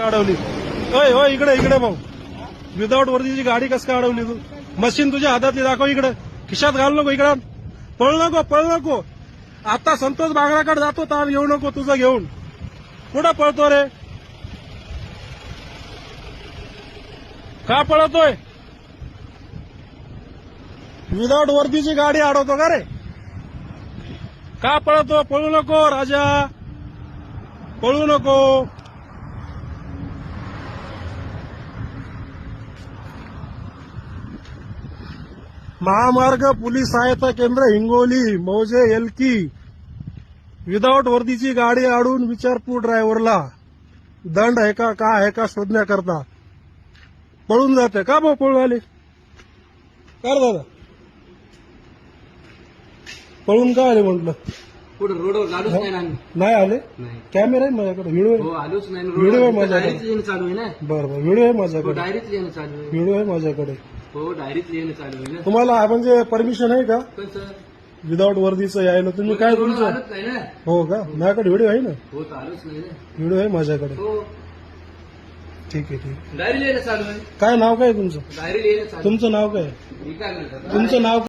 अडवली होय होय इकडे इकडे भाऊ. विदाऊट वर्दीची गाडी कस का अडवली तू? मशीन तुझ्या हातातली दाखव इकडे. खिशात घाल नको इकडे. पळू नको पळू नको. आता संतोष बागराकडे जातो तर येऊ नको तुझं घेऊन. कुठं पळतो रे? का पळतोय? विदाऊट वर्दीची गाडी अडवतो का रे? का पळतो? पळू नको राजा. पळू नको. महामार्ग पोलीस सहायता केंद्र हिंगोली मौजे एलकी. विदाऊट वर्दीची गाडी आडून विचारपूर ड्रायव्हरला दंड आहे का का आहे का शोधण्याकरता. पळून जाते का भाऊ पळून आले? कर दादा? पळून का आले म्हटलं? पुढे रोडवर आलोच नाही ना आम्ही. नाही आले? नाही. कॅमेरा आहे माझ्याकडे व्हिडिओ हो आलोच नाही ना व्हिडिओ आहे रोडवर. माझ्याकडे. डायरीच चालू आहे ना. बरं बरं व्हिडिओ आहे हो माझ्याकडे डायरीच लिहिणं चालू आहे. व्हिडिओ आहे माझ्याकडे. हो डायरीच लिहिणं चालू आहे ना. तुम्हाला म्हणजे परमिशन आहे का? पण सर? विदाऊट वर्दीचं यायला तुम्ही काय तुमचं? आलोच नाही ना. हो का? माझ्याकडे व्हिडिओ आहे ना. हो तर आलोच नाही ना. व्हिडिओ आहे माझ्याकडे. हो. ठीक आहे ठीक. डायरी लिहिणं चालू आहे. काय नाव काय तुमचं? डायरी लिहिणं चालू तुमचं नाव काय आहे. मी काय म्हणतो? तुमचं नाव